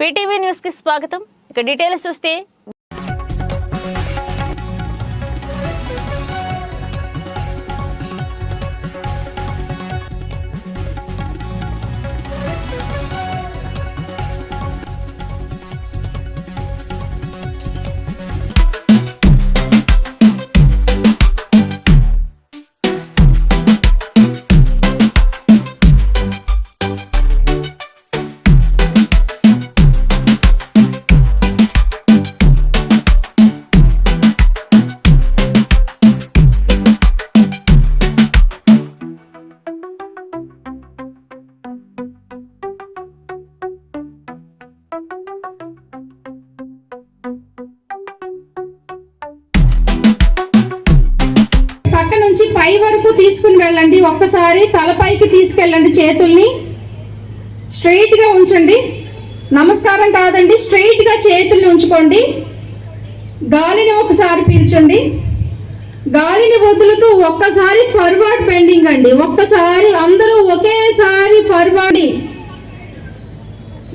PTV న్యూస్కి స్వాగతం. ఇక డీటెయిల్స్ చూస్తే నుంచి పై వరకు తీసుకుని వెళ్ళండి. ఒక్కసారి తలపైకి తీసుకెళ్ళండి చేతుల్ని. స్ట్రైట్గా ఉంచండి. నమస్కారం కాదండి స్ట్రైట్గా చేతుల్ని ఉంచుకోండి. గాలిని ఒకసారి పీల్చండి. గాలిని వదులుతూ ఒక్కసారి ఫర్వర్డ్ బెండింగ్ అండి. ఒక్కసారి అందరూ ఒకేసారి ఫర్వర్డ్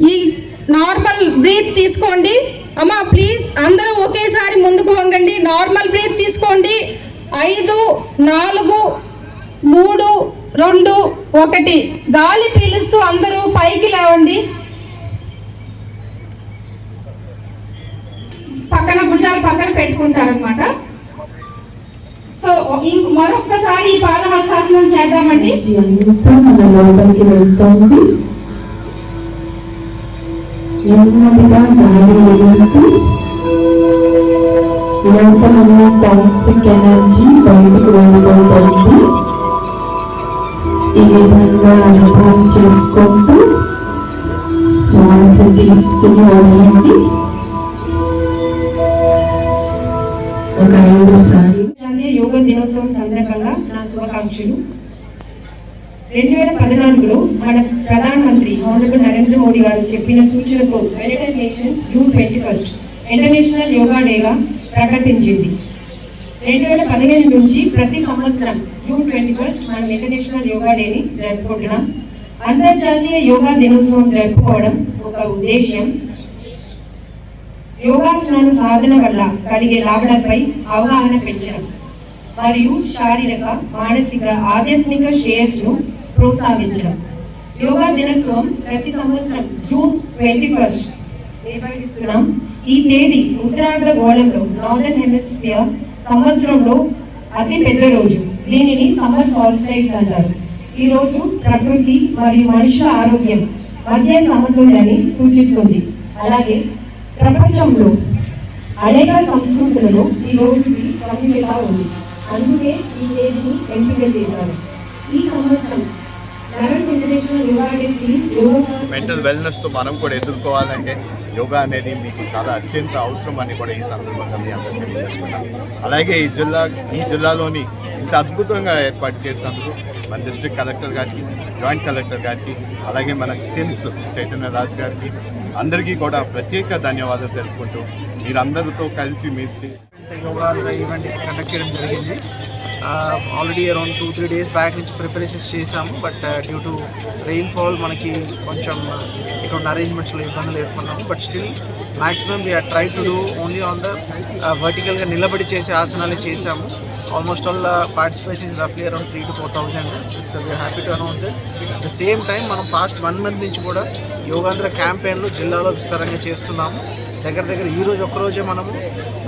ఈ నార్మల్ బ్రీత్ తీసుకోండి. అమ్మా ప్లీజ్ అందరూ ఒకేసారి ముందుకు వంగండి. నార్మల్ బ్రీత్ తీసుకోండి. ఐదు నాలుగు మూడు రెండు ఒకటి. గాలి పీలుస్తూ అందరూ పైకి లేవండి. పక్కన భుజాలు పక్కన పెట్టుకుంటారనమాట సో ఇంక మరొక్కసారి ఈ పాదహస్తాసనం చేద్దామండి. లోపలికి వెళ్తోంది నెమ్మదిగా గాలి లోపల ఉన్న టాక్సిక్ ఎనర్జీ బయటకు వెళ్ళిపోతుంది ఈ విధంగా అనుభవం చేసుకుంటూ శ్వాస తీసుకుని వదలండి ఒక ఐదు సార్లు అంతర్జాతీయ దినోత్సవం సందర్భంగా నా శుభాకాంక్షలు. రెండు వేల పద్నాలుగులో మన ప్రధానమంత్రి ఆనరబుల్ నరేంద్ర మోడీ గారు చెప్పిన సూచనకు United Nations June twenty first international yoga డేగా ప్రకటించింది. రెండు వేల పదిహేను నుంచి ప్రతి సంవత్సరం జూన్ ట్వంటీ ఫస్ట్ మనం ఇంటర్నేషనల్ యోగా డేని జరుపుకుంటున్నాం. అంతర్జాతీయ యోగా దినోత్సవం జరుపుకోవడం ఒక ఉద్దేశ్యం. యోగాసనాలు సాధన వల్ల కలిగే లాభాలపై అవగాహన పెంచడం మరియు శారీరక మానసిక ఆధ్యాత్మిక శ్రేయస్సును ప్రోత్సహించడం. యోగా దినోత్సవం ప్రతి సంవత్సరం జూన్ ట్వంటీ ఫస్ట్ నిర్వహిస్తున్నాం. ఈ తేదీ ఉత్తరాంధ్ర గోళంలో నార్దర్న్ హెమిస్ఫియర్ సంవత్సరంలో అతి పెద్ద రోజు. దీనిని సమ్మర్ సాల్స్టైస్ అంటారు. ఈ రోజు ప్రకృతి మరియు మనుషుల ఆరోగ్యం మధ్య సమతుల్యాన్ని సూచిస్తుంది. అలాగే ప్రపంచంలో అనేక సంస్కృతులలో ఈ రోజుకి ప్రాముఖ్యత ఉంది? అందుకే ఈ తేదీని ఎంపిక చేశారు. ఈ సంవత్సరం మెంటల్ వెల్నెస్తో మెంటల్ వెల్నెస్తో మనం కూడా ఎదుర్కోవాలంటే యోగా అనేది మీకు చాలా అత్యంత అవసరం అని కూడా ఈ సందర్భంగా మీ అందరూ తెలియజేసుకున్నాం అలాగే ఈ జిల్లా ఈ జిల్లాలోని ఇంత అద్భుతంగా ఏర్పాటు చేసినందుకు మన డిస్ట్రిక్ట్ కలెక్టర్ గారికి జాయింట్ కలెక్టర్ గారికి అలాగే మన టిమ్స్ చైతన్య రాజ్ గారికి అందరికీ కూడా ప్రత్యేక ధన్యవాదాలు తెలుపుకుంటూ మీరందరితో కలిసి మీరు యోగా ఈవెంట్ కండక్ట్ చేయడం జరిగింది. Already around two three days back నుంచి ప్రిపరేషన్స్ చేశాము బట్ డ్యూ టు రెయిన్ఫాల్ మనకి కొంచెం ఇక్కడ అరేంజ్మెంట్స్లో ఇబ్బందులు ఏర్పడినాము. But still maximum we are try to do only on the వర్టికల్గా నిలబడి చేసే ఆసనాలే చేశాము. Almost all participation is రఫ్లీ around three to four thousand we are happy to announce it at the same time మనం పాస్ట్ వన్ మంత్ నుంచి కూడా యోగాంధ్ర క్యాంపెయిన్లు జిల్లాలో విస్తారంగా చేస్తున్నాము. దగ్గర దగ్గర ఈరోజు ఒక్కరోజే మనము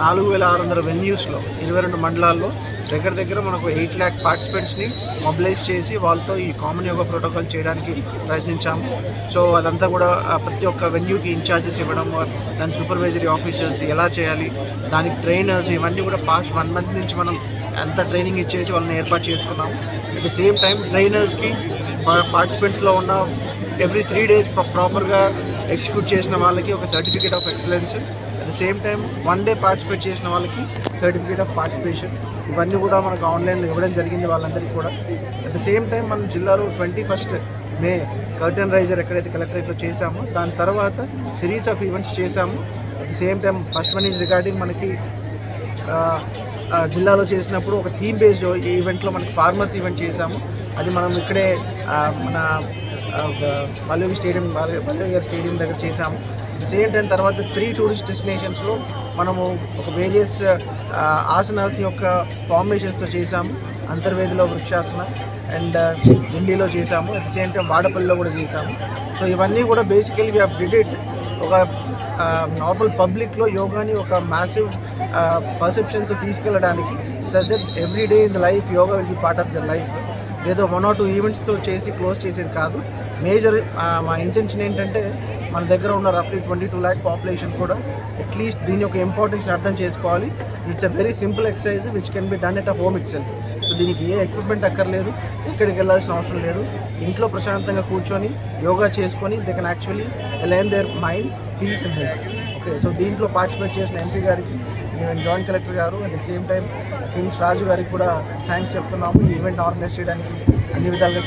నాలుగు వేల ఆరు వందల వెన్యూస్లో ఇరవై రెండు మండలాల్లో దగ్గర దగ్గర మనకు ఎయిట్ ల్యాక్ పార్టిసిపెంట్స్ని మొబిలైజ్ చేసి వాళ్ళతో ఈ కామన్ యోగా ప్రోటోకాల్ చేయడానికి ప్రయత్నించాము. సో అదంతా కూడా ప్రతి ఒక్క వెన్యూకి ఇన్ఛార్జెస్ ఇవ్వడం దాని సూపర్వైజరీ ఆఫీసర్స్ ఎలా చేయాలి దానికి ట్రైనర్స్ ఇవన్నీ కూడా పాస్ట్ వన్ మంత్ నుంచి మనం అంత ట్రైనింగ్ ఇచ్చేసి వాళ్ళని ఏర్పాటు చేసుకున్నాము. అట్ ద సేమ్ టైం ట్రైనర్స్కి పార్టిసిపెంట్స్లో ఉన్న ఎవ్రీ త్రీ డేస్ ప్రాపర్గా ఎగ్జిక్యూట్ చేసిన వాళ్ళకి ఒక certificate of excellence at the same time one day participate చేసిన వాళ్ళకి సర్టిఫికేట్ ఆఫ్ పార్టిసిపేషన్ ఇవన్నీ కూడా మనకు ఆన్లైన్లో ఇవ్వడం జరిగింది వాళ్ళందరికీ కూడా. అట్ ద సేమ్ టైం మనం జిల్లాలో twenty first May curtain raiser ఎక్కడైతే కలెక్టరేట్లో చేశామో దాని తర్వాత సిరీస్ ఆఫ్ ఈవెంట్స్ చేశాము. At the same time first one is regarding మనకి జిల్లాలో చేసినప్పుడు ఒక థీమ్ బేస్డ్ ఈవెంట్లో మనకి ఫార్మర్స్ ఈవెంట్ చేశాము. అది మనం ఇక్కడే మన బాలయోగి స్టేడియం బాలయోగి గారి స్టేడియం దగ్గర చేసాము సేమ్ టైం తర్వాత త్రీ టూరిస్ట్ డెస్టినేషన్స్లో మనము ఒక వేరియస్ uh, ఆసనాస్ యొక్క ఫార్మేషన్స్తో చేసాము అంతర్వేదిలో వృక్షాసన అండ్ ఢిల్లీలో చేసాము అట్ సేమ్ టైం వాడపల్లిలో కూడా చేసాము సో ఇవన్నీ కూడా బేసికలీ వీ డిడ్ ఇట్ ఒక uh, నార్మల్ పబ్లిక్లో యోగాని ఒక మ్యాసివ్ పర్సెప్షన్తో uh, తీసుకెళ్ళడానికి such that every day in the life yoga will be part of the life ఏదో వన్ ఆర్ టూ ఈవెంట్స్తో చేసి క్లోజ్ చేసేది కాదు. మేజర్ మా ఇంటెన్షన్ ఏంటంటే మన దగ్గర ఉన్న రఫ్లీ ట్వంటీ టూ ల్యాక్ పాపులేషన్ కూడా అట్లీస్ట్ దీని యొక్క ఇంపార్టెన్స్ని అర్థం చేసుకోవాలి. It's a very simple exercise which can be done at a home itself so దీనికి ఏ ఎక్విప్మెంట్ అక్కర్లేదు ఎక్కడికి వెళ్ళాల్సిన అవసరం లేదు. ఇంట్లో ప్రశాంతంగా కూర్చొని యోగా చేసుకొని they can actually learn their mind peace and health okay so దీంట్లో పార్టిసిపేట్ చేసిన ఎంపీ గారికి జాయింట్ కలెక్టర్ గారు at the same time KIMS Raju గారికి కూడా థ్యాంక్స్ చెప్తున్నాము. ఈ ఈవెంట్ ఆర్గనైజ్ చేయడానికి అన్ని విధాలుగా